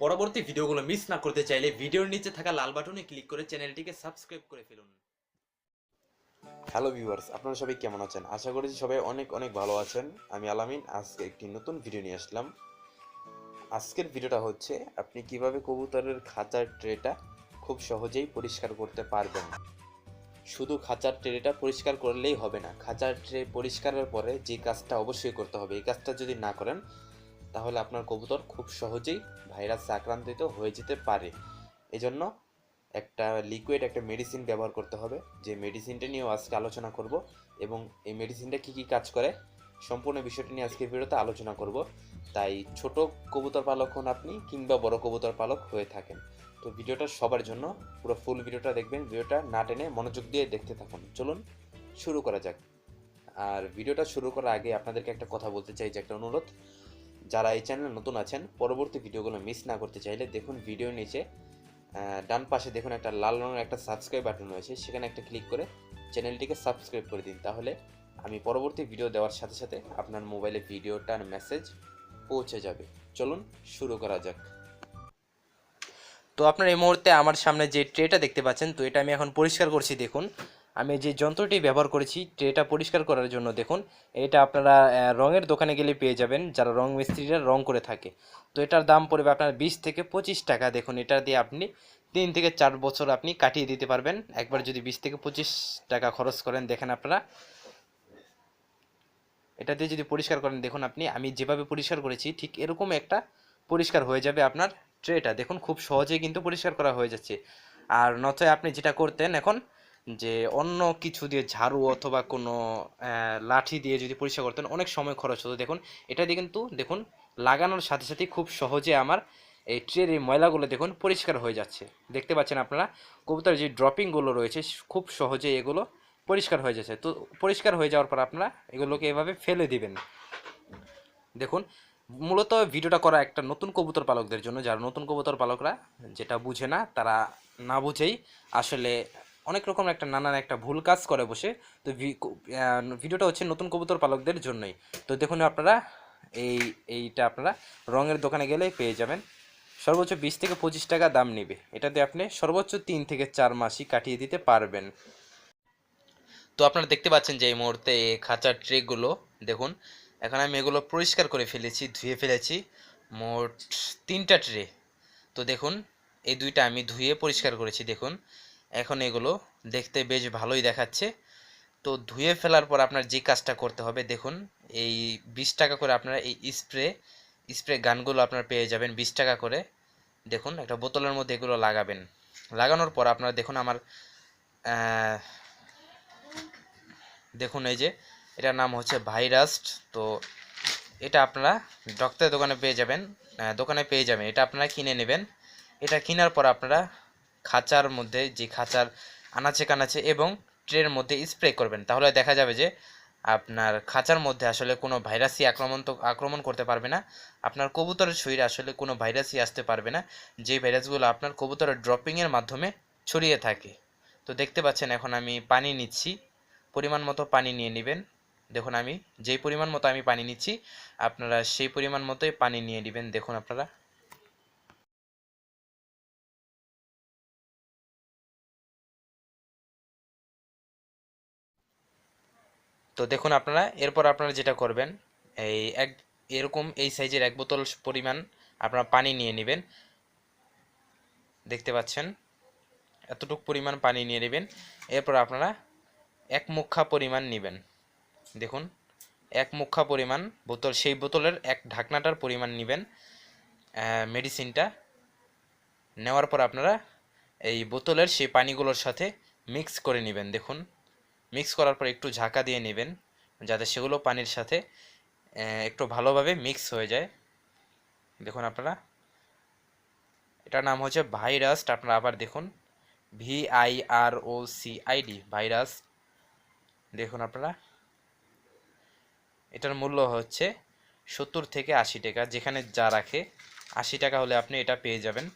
পরবর্তী ভিডিওগুলো মিস না করতে চাইলে ভিডিওর নিচে থাকা লাল বাটনে ক্লিক করে চ্যানেলটিকে সাবস্ক্রাইব করে ফেলুন। হ্যালো ভিউয়ার্স আপনারা সবাই কেমন আছেন? আশা করি সবাই অনেক অনেক ভালো আছেন। আমি আলামিন, আজকে একটি নতুন ভিডিও নিয়ে আসলাম। আজকের ভিডিওটা হচ্ছে, আপনি কীভাবে কবুতরের খাঁচার ট্রেটা খুব সহজেই পরিষ্কার করতে পারবেন? শুধু খাঁচার ট্রেটা পরিষ্কার করলেই হবে না। খাঁচার ট্রে পরিষ্কারের পরে যে কাজটা অবশ্যই করতে হবে। এই কাজটা যদি না করেন তাহলে আপনার কবুতর খুব সহজেই ভাইরাসে আক্রান্তিত হয়ে যেতে পারে। এজন্য একটা লিকুইড একটা মেডিসিন ব্যবহার করতে হবে। যে মেডিসিনটা নিয়েও আজকে আলোচনা করব এবং এই মেডিসিনটা কী কী কাজ করে সম্পূর্ণ বিষয়টা নিয়ে আজকের ভিডিওতে আলোচনা করব। তাই ছোট কবুতর পালক হন আপনি কিংবা বড় কবুতর পালক হয়ে থাকেন। তো ভিডিওটা সবার জন্য পুরো ফুল ভিডিওটা দেখবেন। ভিডিওটা না টেনে মনোযোগ দিয়ে দেখতে থাকুন। চলুন শুরু করা যাক। আর ভিডিওটা শুরু করার আগে আপনাদেরকে একটা কথা বলতে চাই, যে একটা অনুরোধ। যারা এই চ্যানেলে নতুন আছেন, পরবর্তী ভিডিওগুলো মিস না করতে চাইলে দেখুন ভিডিও নিচে ডান পাশে দেখুন একটা লাল রঙের একটা সাবস্ক্রাইব বাটন রয়েছে, সেখানে একটা ক্লিক করে চ্যানেলটিকে সাবস্ক্রাইব করে দিন। তাহলে আমি পরবর্তী ভিডিও দেওয়ার সাথে সাথে আপনার মোবাইলে ভিডিওটার মেসেজ পৌঁছে যাবে। চলুন শুরু করা যাক। তো আপনার এই মুহূর্তে আমার সামনে যে ট্রেটা দেখতে পাচ্ছেন, তো এটা আমি এখন পরিষ্কার করছি, দেখুন। আমি যে যন্ত্রটি ব্যবহার করেছি, ট্রেটা পরিষ্কার করার জন্য দেখুন, এটা আপনারা রঙের দোকানে গেলে পেয়ে যাবেন, যারা রং মিস্ত্রিরা রং করে থাকে। তো এটার দাম পড়বে আপনার বিশ থেকে পঁচিশ টাকা। দেখুন, এটা দিয়ে আপনি তিন থেকে চার বছর আপনি কাটিয়ে দিতে পারবেন। একবার যদি বিশ থেকে পঁচিশ টাকা খরচ করেন, দেখেন আপনারা। এটা দিয়ে যদি পরিষ্কার করেন, দেখুন আপনি, আমি যেভাবে পরিষ্কার করেছি, ঠিক এরকম একটা পরিষ্কার হয়ে যাবে আপনার ট্রেটা। দেখুন, খুব সহজেই কিন্তু পরিষ্কার করা হয়ে যাচ্ছে। আর নচয় আপনি যেটা করতেন, এখন যে অন্য কিছু দিয়ে ঝাড়ু অথবা কোনো লাঠি দিয়ে যদি পরিষ্কার করতেন, অনেক সময় খরচ হতো। দেখুন, এটা দিয়ে কিন্তু, দেখুন, লাগানোর সাথে সাথে খুব সহজে আমার এই ট্রের এই ময়লাগুলো দেখুন পরিষ্কার হয়ে যাচ্ছে। দেখতে পাচ্ছেন আপনারা কবুতরের যে ড্রপিংগুলো রয়েছে, খুব সহজে এগুলো পরিষ্কার হয়ে যাচ্ছে। তো পরিষ্কার হয়ে যাওয়ার পর আপনারা এগুলোকে এভাবে ফেলে দিবেন। দেখুন, মূলত ভিডিওটা করা একটা নতুন কবুতর পালকদের জন্য। যারা নতুন কবুতর পালকরা, যেটা বুঝে না, তারা না বুঝেই আসলে অনেক রকম একটা নানান একটা ভুল কাজ করে বসে। তো ভিডিওটা হচ্ছে নতুন কবুতর পালকদের জন্যই। তো দেখুন আপনারা, এই, এইটা আপনারা রঙের দোকানে গেলে পেয়ে যাবেন। সর্বোচ্চ বিশ থেকে পঁচিশ টাকা দাম নেবে। এটাতে আপনি সর্বোচ্চ তিন থেকে চার মাসই কাটিয়ে দিতে পারবেন। তো আপনারা দেখতে পাচ্ছেন যে এই মুহূর্তে খাঁচার ট্রেগুলো, দেখুন, এখন আমি এগুলো পরিষ্কার করে ফেলেছি, ধুয়ে ফেলেছি। মোট তিনটা ট্রে। তো দেখুন, এই দুইটা আমি ধুয়ে পরিষ্কার করেছি, দেখুন। এখন এগুলো দেখতে বেশ ভালোই দেখাচ্ছে। তো ধুয়ে ফেলার পর আপনার যে কাজটা করতে হবে, দেখুন, এই বিশ টাকা করে আপনারা এই স্প্রে স্প্রে গানগুলো আপনারা পেয়ে যাবেন বিশ টাকা করে। দেখুন, একটা বোতলের মধ্যে এগুলো লাগাবেন। লাগানোর পর আপনারা দেখুন আমার দেখুন এই যে, এটার নাম হচ্ছে ভাইরাস্ট। তো এটা আপনারা ডক্টরের দোকানে পেয়ে যাবেন দোকানে পেয়ে যাবেন। এটা আপনারা কিনে নেবেন। এটা কেনার পর আপনারা খাঁচার মধ্যে, যে খাঁচার আনাচে কানাচে এবং ট্রের মধ্যে স্প্রে করবেন। তাহলে দেখা যাবে যে আপনার খাঁচার মধ্যে আসলে কোনো ভাইরাসই আক্রমণ তো আক্রমণ করতে পারবে না। আপনার কবুতরের শরীরে আসলে কোনো ভাইরাসই আসতে পারবে না। যে ভাইরাসগুলো আপনার কবুতরের ড্রপিংয়ের মাধ্যমে ছড়িয়ে থাকে। তো দেখতে পাচ্ছেন, এখন আমি পানি নিচ্ছি। পরিমাণ মতো পানি নিয়ে নেবেন। দেখুন আমি, যেই পরিমাণ মতো আমি পানি নিচ্ছি, আপনারা সেই পরিমাণ মতোই পানি নিয়ে নেবেন। দেখুন আপনারা। তো দেখুন আপনারা, এরপর আপনারা যেটা করবেন, এই এক, এরকম এই সাইজের এক বোতল পরিমাণ আপনারা পানি নিয়ে নেবেন। দেখতে পাচ্ছেন? এতটুকু পরিমাণ পানি নিয়ে নেবেন। এরপর আপনারা এক মুখা পরিমাণ নেবেন। দেখুন, এক মুখা পরিমাণ বোতল, সেই বোতলের এক ঢাকনাটার পরিমাণ নেবেন মেডিসিনটা নেওয়ার পর আপনারা এই বোতলের সেই পানিগুলোর সাথে মিক্স করে নেবেন। দেখুন মিক্স করার পর একটু ঝাঁকা দিয়ে নেবেন, যাতে সেগুলো পানির সাথে একটু ভালোভাবে মিক্স হয়ে যায়। দেখুন আপনারা, এটার নাম হচ্ছে ভাইরাস, আপনারা আবার দেখুন V I R O C I D virus. দেখুন আপনারা, এটার মূল্য হচ্ছে সত্তর থেকে আশি টাকা, যেখানে যা রাখে, আশি টাকা হলে আপনি এটা পেয়ে যাবেন।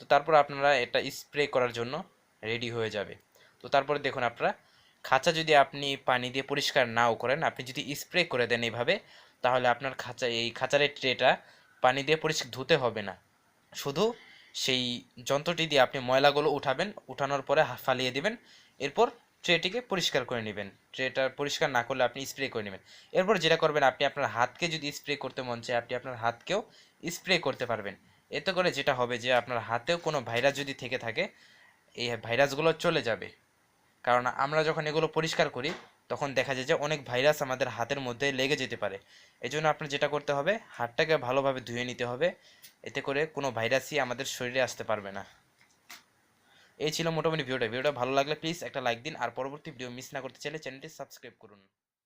তো তারপর আপনারা এটা স্প্রে করার জন্য রেডি হয়ে যাবে। তো তারপরে দেখুন আপনারা খাঁচা যদি আপনি পানি দিয়ে পরিষ্কার নাও করেন, আপনি যদি স্প্রে করে দেন এইভাবে তাহলে আপনার খাঁচা, এই খাঁচার ট্রেটা পানি দিয়ে পরিষ্কার ধুতে হবে না। শুধু সেই যন্ত্রটি দিয়ে আপনি ময়লাগুলো উঠাবেন, উঠানোর পরে ফালিয়ে দিবেন, এরপর ট্রেটিকে পরিষ্কার করে নেবেন। ট্রেটা পরিষ্কার না করলে আপনি স্প্রে করে নেবেন। এরপর যেটা করবেন, আপনি আপনার হাতকে যদি স্প্রে করতে মন চায়, আপনি আপনার হাতকেও স্প্রে করতে পারবেন। এতে করে যেটা হবে যে, আপনার হাতেও কোনো ভাইরাস যদি থেকে থাকে, এই ভাইরাসগুলো চলে যাবে। কারণ আমরা যখন এগুলো পরিষ্কার করি, তখন দেখা যায় যে অনেক ভাইরাস আমাদের হাতের মধ্যে লেগে যেতে পারে। এই জন্য আপনার যেটা করতে হবে, হাতটাকে ভালোভাবে ধুয়ে নিতে হবে। এতে করে কোনো ভাইরাসই আমাদের শরীরে আসতে পারবে না। এই ছিল মোটামুটি ভিডিওটা। ভিডিওটা ভালো লাগলে প্লিজ একটা লাইক দিন। আর পরবর্তী ভিডিও মিস না করতে চাইলে চ্যানেলটি সাবস্ক্রাইব করুন।